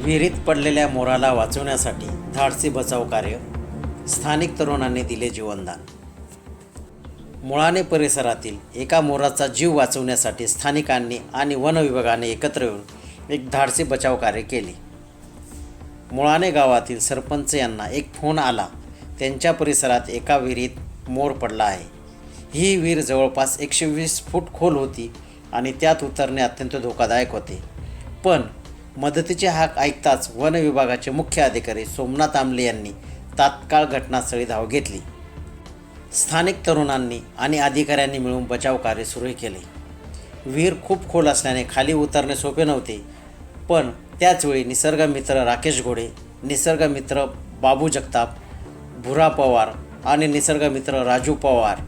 विहिरीत पडलेल्या मोराला वाचवण्यासाठी धाडसी बचाव कार्य स्थानिक तरुणांनी दिले जीवनदान. मुळाने परिसरातील एका मोराचा जीव वाचवण्यासाठी स्थानिकांनी आणि वन विभागाने एकत्र येऊन एक धाडसी बचाव कार्य केले. मुळाने गावातील सरपंच यांना एक फोन आला. त्यांच्या परिसरात एका विहिरीत मोर पडला आहे. ही विहीर जवळपास एकशे वीस फूट खोल होती आणि त्यात उतरणे अत्यंत धोकादायक होते. पण मदतीचे हाक ऐकताच वन विभागाचे मुख्य अधिकारी सोमनाथ आमले यांनी तात्काळ घटनास्थळी धाव घेतली. स्थानिक तरुणांनी आणि अधिकाऱ्यांनी मिळून बचाव कार्य सुरू केले. विहीर खूप खोल असल्याने खाली उतरणे सोपे नव्हते पण त्याचवेळी निसर्गमित्र राकेश घोडे निसर्गमित्र बाबू जगताप भुरा पवार आणि निसर्गमित्र राजू पवार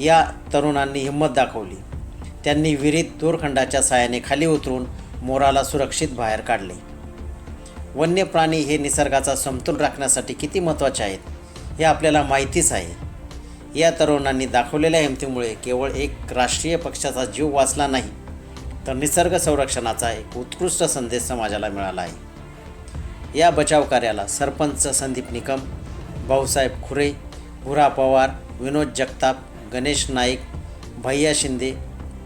या तरुणांनी हिंमत दाखवली. त्यांनी विहिरीत दोरखंडाच्या साहाय्याने खाली उतरून मोराला सुरक्षित बाहेर काढले. वन्य प्राणी हे निसर्गाचा समतोल राखण्यासाठी किती महत्त्वाचे आहेत हे आपल्याला माहितीच आहे. या तरुणांनी दाखवलेल्या हिमतीमुळे केवळ एक राष्ट्रीय पक्षाचा जीव वाचला नाही तर निसर्ग संरक्षणाचा एक उत्कृष्ट संदेश समाजाला मिळाला आहे. या बचाव कार्याला सरपंच संदीप निकम भाऊसाहेब खुरे भुरा पवार विनोद जगताप गणेश नाईक भैया शिंदे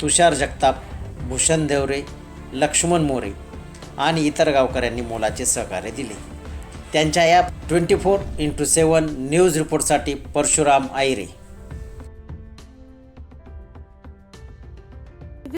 तुषार जगताप भूषण देवरे लक्ष्मण मोरे आणि इतर गावकऱ्यांनी मोलाचे सहकार्य दिले. त्यांच्या या twenty four into seven news रिपोर्टसाठी Parshuram Ayre.